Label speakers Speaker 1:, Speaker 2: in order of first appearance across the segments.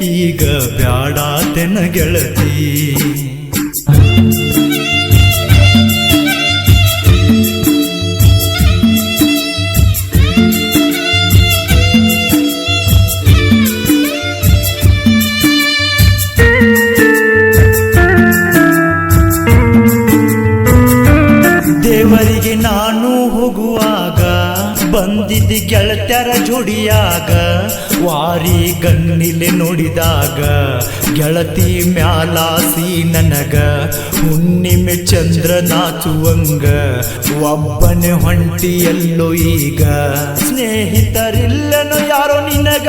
Speaker 1: ಈಗ ಬ್ಯಾಡ ತೆನ ಗೆಳತಿ. ಬಂದಿದ್ದಿ ಗೆಳತ್ಯರ ಜೋಡಿಯಾಗ, ವಾರಿ ಗಣ್ಣಿಲೆ ನೋಡಿದಾಗ, ಗೆಳತಿ ಮ್ಯಾಲಾಸಿ ನನಗ, ಹುಣ್ಣಿಮೆ ಚಂದ್ರ ನಾಚುವಂಗ, ಒಬ್ಬನೆ ಹೊಂಟಿಯಲ್ಲೋ ಈಗ. ಸ್ನೇಹಿತರಿಲ್ಲನು ಯಾರೋ ನಿನಗ,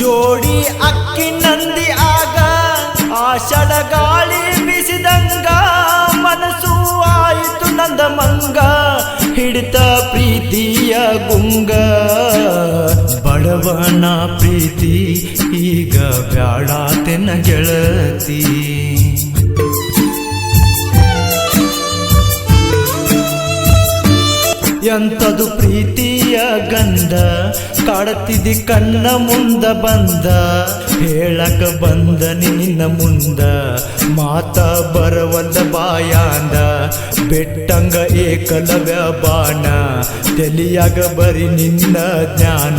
Speaker 1: ಜೋಡಿ ಅಕ್ಕಿ ನಂದಿ ಆಗ ಆಷಡ ಗಾಳಿ ಬಿಸಿದಂಗ, ಮನಸ್ಸು ಆಯಿತು ನಂದ ಮಂಗ ಹಿಡಿತ ಪ್ರೀತಿಯ ಗುಂಗ. ಬಡವನ ಪ್ರೀತಿ ಈಗ ಬ್ಯಾಡಾತೆನ ಗೆಳತಿ. ಎಂತದು ಪ್ರೀತಿಯ ಗಂಧ? ಕಾಡತಿದಿ ಕಣ್ಣ ಮುಂದ ಬಂದ. ಹೇಳಕ ಬಂದ ನಿನ್ನ ಮುಂದ. ಮಾತ ಬರವಲ್ಲ ಬಾಯಾಂದ. ಬೆಟ್ಟಂಗ ಏಕಲವ್ಯ ಬಾಣ ತೆಲಿಯಾಗ ಬರಿ ನಿನ್ನ ಜ್ಞಾನ.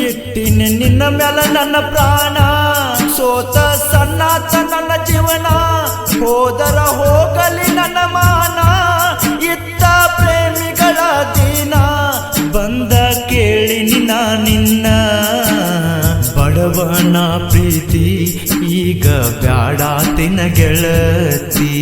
Speaker 1: ಎಟ್ಟಿನ ನಿನ್ನ ಮ್ಯಾಲ ನನ್ನ ಪ್ರಾಣ. ಸೋತ ಸನ್ನಾತ ನನ್ನ ಜೀವನ. ಹೋದರ ಹೋಗಲಿ ನನ್ನ ಮಾನ. ಬಡವನ ಪ್ರೀತಿ ಈಗ ಬ್ಯಾಡಾತಿನ ಗೆಳತಿ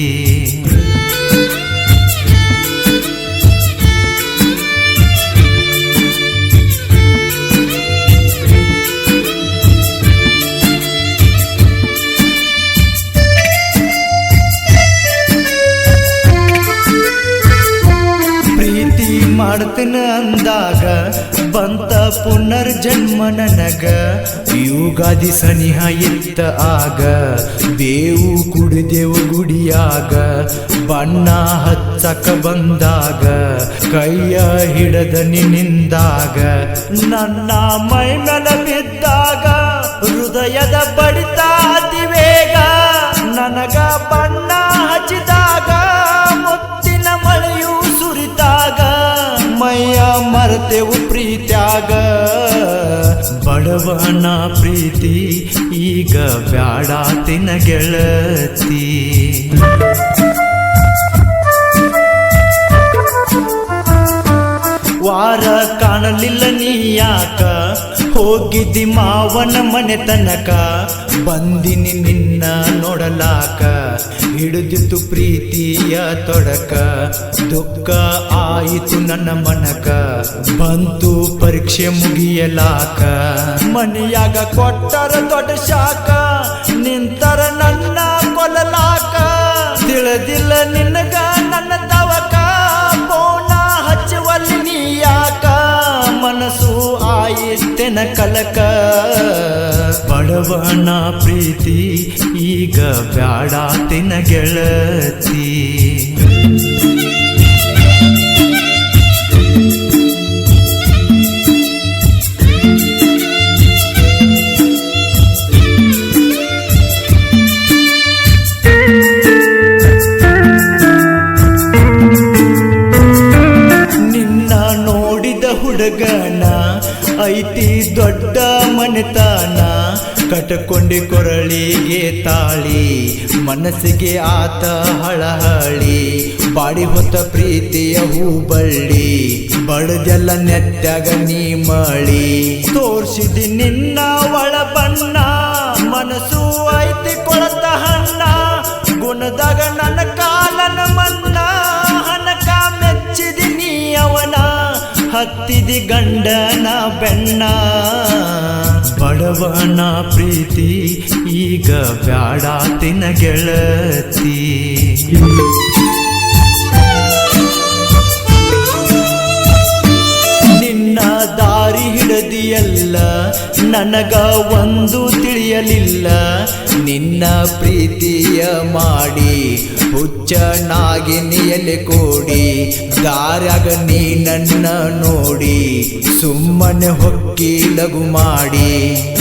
Speaker 1: ಮಾಡ್ತೇನ ಅಂದಾಗ ಬಂತ ಪುನರ್ಜನ್ಮ ನನಗ. ಯುಗಾದಿ ಸನಿಹ ಎತ್ತ ಆಗ ಬೇವು ಕುಡಿದೆವು ಗುಡಿಯಾಗ. ಬಣ್ಣ ಹಚ್ಚಕ ಬಂದಾಗ ಕೈಯ ಹಿಡದ ನಿನ್ನಿಂದಾಗ ನನ್ನ ಮೈ ಮೇಲೆ ಬಿದ್ದಾಗ ಹೃದಯದ ಬಡಿತ ಅತಿ ವೇಗ ನನಗ ಬಣ್ಣ ಬಡವನ ಪ್ರೀತಿ ಈಗ ಬ್ಯಾಡಾತಿನ ಗೆಳತಿ. ವಾರ ಕಾಣಲಿಲ್ಲ ನೀ ಯಾಕ? ಹೋಗಿದ್ದಿ ಮಾವನ ಮನೆ ತನಕ. ಬಂದಿನಿ ನಿನ್ನ ನೋಡಲಾಕ. ಹಿಡಿದಿತ್ತು ಪ್ರೀತಿಯ ತೊಡಕ. ದುಃಖ ಆಯಿತು ನನ್ನ ಮನಕ. ಬಂತು ಪರೀಕ್ಷೆ ಮುಗಿಯಲಾಕ. ಮನೆಯಾಗ ಕೊಟ್ಟರ ದೊಡ್ಡ ಶಾಕ ನಿಂತರ ನನ್ನ ಕೊಲ್ಲಲಾಕ. ತಿಳಿದಿಲ್ಲ ನಿನಗ ಕಲಕ. ಬಡವಣ್ಣ ಪ್ರೀತಿ ಈಗ ಬ್ಯಾಡಾತಿನ ಗೆಳತಿ. ಐತಿ ದೊಡ್ಡ ಮನೆತನ, ಕಟ್ಕೊಂಡು ಕೊರಳಿಗೆ ತಾಳಿ, ಮನಸ್ಸಿಗೆ ಆತ ಹಳಹಳಿ, ಬಾಡಿ ಹೊತ್ತ ಪ್ರೀತಿಯ ಹೂಬಳ್ಳಿ ಬಡದೆಲ್ಲ ನೆತ್ತಾಗ ನೀ ಮಳಿ. ತೋರ್ಸಿದಿ ನಿನ್ನ ಒಳ ಬಣ್ಣ ಮನಸ್ಸು ಐತಿ ಕೊಳತ ಹಣ್ಣ, ಗುಣದಾಗ ನನ್ನ ಕಾಲನ ಮನ್ನ ಹತ್ತಿದಿ ಗಂಡನ ಬೆಣ್ಣ ಬಡವನ ಪ್ರೀತಿ ಈಗ ಬ್ಯಾಡಾತಿನ ಗೆಳತಿ ನಿನ್ನ ದಾರಿ ಹಿಡದಿಯಲ್ಲ ನನಗ ಒಂದು ತಿಳಿಯಲಿಲ್ಲ. ನಿನ್ನ ಪ್ರೀತಿಯ ಮಾಡಿ ಹುಚ್ಚನಾಗಿನಿಯಲ್ಲಿ ಕೋಡಿ ದಾರಾಗ ನೀ ನನ್ನ ನೋಡಿ, ಸುಮ್ಮನೆ ಹೊಕ್ಕಿ ಲಘು ಮಾಡಿ.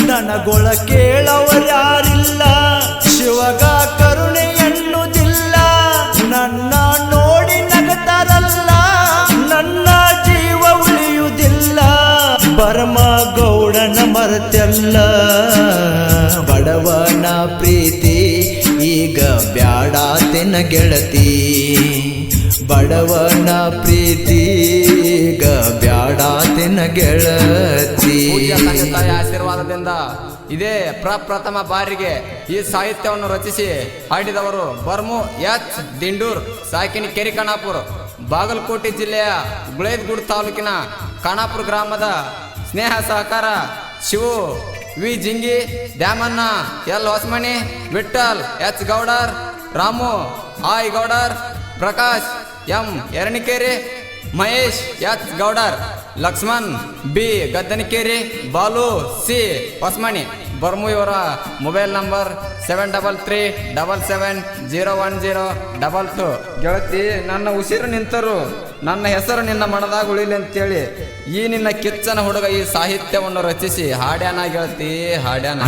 Speaker 1: ನನಗೊಳ ಕೇಳವರ್ಯಾರಿಲ್ಲ. ಶಿವಗ ಕರುಣೆ ಬಡವನ ಪ್ರೀತಿ, ಈಗ ಬ್ಯಾಡಾತೆನ ಗೆಳತಿ. ಬಡವನ ಪ್ರೀತಿ, ಈಗ ಬ್ಯಾಡಾತೆನ ಗೆಳತಿ.
Speaker 2: ಪೂಜ್ಯ ತಂದೆ ತಾಯಿ ಆಶೀರ್ವಾದದಿಂದ ಇದೇ ಪ್ರಪ್ರಥಮ ಬಾರಿಗೆ ಈ ಸಾಹಿತ್ಯವನ್ನು ರಚಿಸಿ ಹಾಡಿದವರು ಬರ್ಮು ಎಚ್ ದಿಂಡೂರ್, ಸಾಕಿನಿ ಕೆರಿ ಖಾನಾಪುರ್ ಬಾಗಲಕೋಟೆ ಜಿಲ್ಲೆಯ ಗುಳೇದ್ಗೂಡ್ ತಾಲೂಕಿನ ಖಾನಾಪುರ ಗ್ರಾಮದ ಸ್ನೇಹ ಸಹಕಾರ Shivu, V Jingi, Dyamanna, L Hosamani Vithal H Gowdar, Ramu, I Gowdar, Prakash, M Eranikeri, Mahesh, H Gowdar, Lakshman, B Gaddanakeri, Balu, C Hosmani. Barmu ಇವರ mobile number seven double three double seven zero one zero double two. ಗೆಳತಿ, ನನ್ನ ಉಸಿರು ನಿಂತರು. ನನ್ನ ಹೆಸರು ನಿನ್ನ ಮನದಾಗ ಉಳಿಲಿ ಅಂತೇಳಿ ಈ ನಿನ್ನ ಕಿಚ್ಚನ ಹುಡುಗ ಈ ಸಾಹಿತ್ಯವನ್ನು ರಚಿಸಿ ಹಾಡ್ಯಾನ ಗೆಳತಿ, ಹಾಡ್ಯಾನ.